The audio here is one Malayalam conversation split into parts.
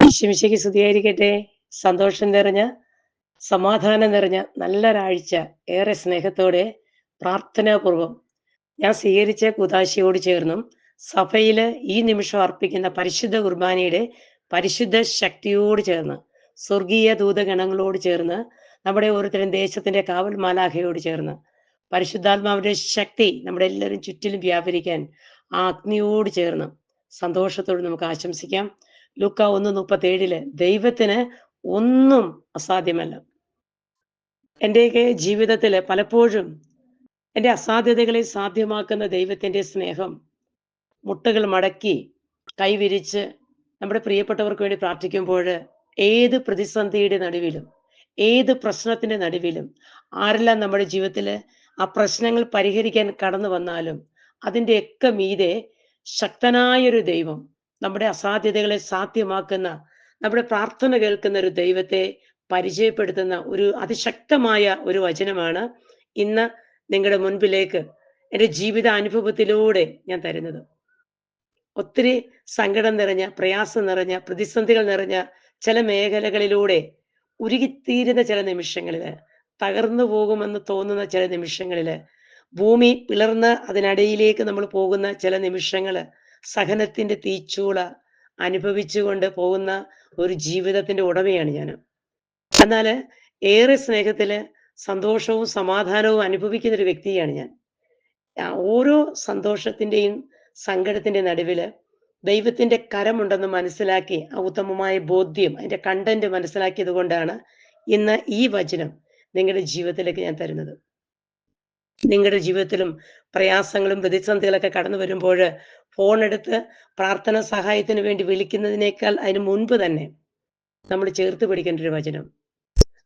ശിമിശയ്ക്ക് സ്തുതിയായിരിക്കട്ടെ. സന്തോഷം നിറഞ്ഞ സമാധാനം നിറഞ്ഞ നല്ലൊരാഴ്ച ഏറെ സ്നേഹത്തോടെ പ്രാർത്ഥനാപൂർവം ഞാൻ സ്വീകരിച്ച കുതാശയോട് ചേർന്നും സഭയിൽ ഈ നിമിഷം അർപ്പിക്കുന്ന പരിശുദ്ധ കുർബാനയുടെ പരിശുദ്ധ ശക്തിയോട് ചേർന്ന് സ്വർഗീയ ദൂതഗണങ്ങളോട് ചേർന്ന് നമ്മുടെ ഓരോരുത്തരും ദേശത്തിന്റെ കാവൽ മാലാഖയോട് ചേർന്ന് പരിശുദ്ധാത്മാവിന്റെ ശക്തി നമ്മുടെ എല്ലാവരും ചുറ്റിലും വ്യാപരിക്കാൻ ആ അഗ്നിയോട് ചേർന്ന് സന്തോഷത്തോട് നമുക്ക് ആശംസിക്കാം. ലുക്ക ഒന്ന് മുപ്പത്തി ഏഴിൽ ദൈവത്തിന് ഒന്നും അസാധ്യമല്ല. എന്റെയൊക്കെ ജീവിതത്തിൽ പലപ്പോഴും എന്റെ അസാധ്യതകളെ സാധ്യമാക്കുന്ന ദൈവത്തിന്റെ സ്നേഹം മുട്ടകൾ മടക്കി കൈവിരിച്ച് നമ്മുടെ പ്രിയപ്പെട്ടവർക്ക് വേണ്ടി പ്രാർത്ഥിക്കുമ്പോൾ ഏത് പ്രതിസന്ധിയുടെ നടുവിലും ഏത് പ്രശ്നത്തിന്റെ നടുവിലും ആരെല്ലാം നമ്മുടെ ജീവിതത്തിൽ ആ പ്രശ്നങ്ങൾ പരിഹരിക്കാൻ കടന്നു വന്നാലും അതിന്റെയൊക്കെ മീതെ ശക്തനായൊരു ദൈവം നമ്മുടെ അസാധ്യതകളെ സാധ്യമാക്കുന്ന നമ്മുടെ പ്രാർത്ഥന കേൾക്കുന്ന ഒരു ദൈവത്തെ പരിചയപ്പെടുത്തുന്ന ഒരു അതിശക്തമായ ഒരു വചനമാണ് ഇന്ന് നിങ്ങളുടെ മുൻപിലേക്ക് എന്റെ ജീവിത അനുഭവത്തിലൂടെ ഞാൻ തരുന്നത്. ഒത്തിരി സങ്കടം നിറഞ്ഞ പ്രയാസം നിറഞ്ഞ പ്രതിസന്ധികൾ നിറഞ്ഞ ചില മേഖലകളിലൂടെ ഉരുകിത്തീരുന്ന ചില നിമിഷങ്ങളിൽ തകർന്നു പോകുമെന്ന് തോന്നുന്ന ചില നിമിഷങ്ങളിൽ ഭൂമി പിളർന്ന് അതിനടിയിലേക്ക് നമ്മൾ പോകുന്ന ചില നിമിഷങ്ങൾ സഹനത്തിന്റെ തീച്ചൂള അനുഭവിച്ചുകൊണ്ട് പോകുന്ന ഒരു ജീവിതത്തിന്റെ ഉടമയാണ് ഞാൻ. എന്നാൽ ഏറെ സ്നേഹത്തിൽ സന്തോഷവും സമാധാനവും അനുഭവിക്കുന്ന ഒരു വ്യക്തിയാണ് ഞാൻ. ഓരോ സന്തോഷത്തിന്റെയും സങ്കടത്തിന്റെ നടുവിൽ ദൈവത്തിന്റെ കരമുണ്ടെന്ന് മനസ്സിലാക്കി ആ ഉത്തമമായ ബോധ്യം അതിന്റെ കണ്ടന്റ് മനസ്സിലാക്കിയത് കൊണ്ടാണ് ഇന്ന് ഈ വചനം നിങ്ങളുടെ ജീവിതത്തിലേക്ക് ഞാൻ തരുന്നത്. നിങ്ങളുടെ ജീവിതത്തിലും പ്രയാസങ്ങളും പ്രതിസന്ധികളൊക്കെ കടന്നു വരുമ്പോൾ ഫോൺ എടുത്ത് പ്രാർത്ഥന സഹായത്തിന് വേണ്ടി വിളിക്കുന്നതിനേക്കാൾ അതിന് മുൻപ് തന്നെ നമ്മൾ ചേർത്ത് പിടിക്കേണ്ട ഒരു വചനം.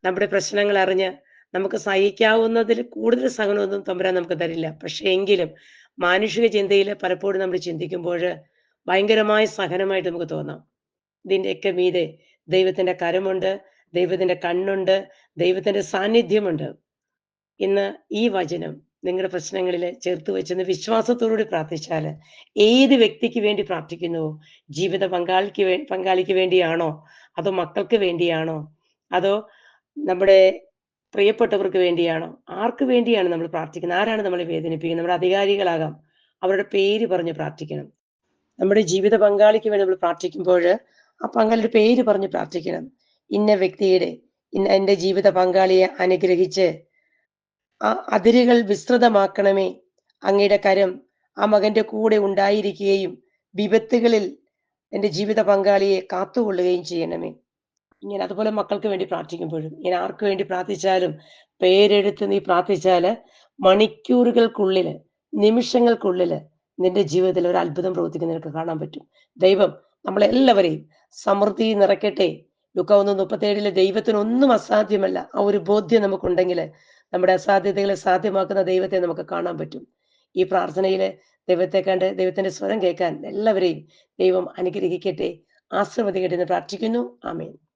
നമ്മുടെ പ്രശ്നങ്ങൾ അറിഞ്ഞ് നമുക്ക് സഹിക്കാവുന്നതിൽ കൂടുതൽ സഹനമൊന്നും തമ്പുരാൻ നമുക്ക് തരില്ല. പക്ഷേ എങ്കിലും മാനുഷിക ചിന്തയിൽ പലപ്പോഴും നമ്മൾ ചിന്തിക്കുമ്പോൾ ഭയങ്കരമായ സഹനമായിട്ട് നമുക്ക് തോന്നാം. ഇതിന്റെയൊക്കെ മീതെ ദൈവത്തിന്റെ കരമുണ്ട് ദൈവത്തിന്റെ കണ്ണുണ്ട് ദൈവത്തിന്റെ സാന്നിധ്യമുണ്ട്. ഇന്ന് ഈ വചനം നിങ്ങളുടെ പ്രശ്നങ്ങളിൽ ചേർത്ത് വെച്ചെന്ന് വിശ്വാസത്തോടുകൂടി പ്രാർത്ഥിച്ചാൽ ഏത് വ്യക്തിക്ക് വേണ്ടി പ്രാർത്ഥിക്കുന്നുവോ ജീവിത പങ്കാളിക്ക് വേ പങ്കാളിക്ക് വേണ്ടിയാണോ? അതോ മക്കൾക്ക് വേണ്ടിയാണോ? അതോ നമ്മുടെ പ്രിയപ്പെട്ടവർക്ക് വേണ്ടിയാണോ? ആർക്ക് വേണ്ടിയാണ് നമ്മൾ പ്രാർത്ഥിക്കുന്നത്? ആരാണ് നമ്മളെ വേദനിപ്പിക്കുന്നത്? നമ്മുടെ അധികാരികളാകാം. അവരുടെ പേര് പറഞ്ഞ് പ്രാർത്ഥിക്കണം. നമ്മുടെ ജീവിത പങ്കാളിക്ക് വേണ്ടി നമ്മൾ പ്രാർത്ഥിക്കുമ്പോൾ ആ പങ്കാളിയുടെ പേര് പറഞ്ഞ് പ്രാർത്ഥിക്കണം. ഇന്ന വ്യക്തിയുടെ ഇന്ന എന്റെ ജീവിത പങ്കാളിയെ അനുഗ്രഹിച്ച് ആ അതിരുകൾ വിസ്തൃതമാക്കണമേ. അങ്ങയുടെ കരം ആ മകന്റെ കൂടെ ഉണ്ടായിരിക്കുകയും വിപത്തുകളിൽ എന്റെ ജീവിത പങ്കാളിയെ കാത്തുകൊള്ളുകയും ചെയ്യണമേ. ഇങ്ങനെ അതുപോലെ മക്കൾക്ക് വേണ്ടി പ്രാർത്ഥിക്കുമ്പോഴും ഇങ്ങനെ ആർക്ക് വേണ്ടി പ്രാർത്ഥിച്ചാലും പേരെടുത്ത് നീ പ്രാർത്ഥിച്ചാൽ മണിക്കൂറുകൾക്കുള്ളിൽ നിമിഷങ്ങൾക്കുള്ളിൽ നിന്റെ ജീവിതത്തിൽ ഒരു അത്ഭുതം പ്രവർത്തിക്കുന്ന നിനക്ക് കാണാൻ പറ്റും. ദൈവം നമ്മളെല്ലാവരെയും സമൃദ്ധി നിറയ്ക്കട്ടെ. ലുക്ക ഒന്ന് മുപ്പത്തേഴിലെ ദൈവത്തിന് ഒന്നും അസാധ്യമല്ല. ആ ഒരു ബോധ്യം നമുക്കുണ്ടെങ്കിൽ നമ്മുടെ അസാധ്യതകളെ സാധ്യമാക്കുന്ന ദൈവത്തെ നമുക്ക് കാണാൻ പറ്റും. ഈ പ്രാർത്ഥനയിൽ ദൈവത്തെ കണ്ട് ദൈവത്തിന്റെ സ്വരം കേൾക്കാൻ എല്ലാവരെയും ദൈവം അനുഗ്രഹിക്കട്ടെ. ആശ്രമതി കേട്ടെന്ന് പ്രാർത്ഥിക്കുന്നു. ആമേൻ.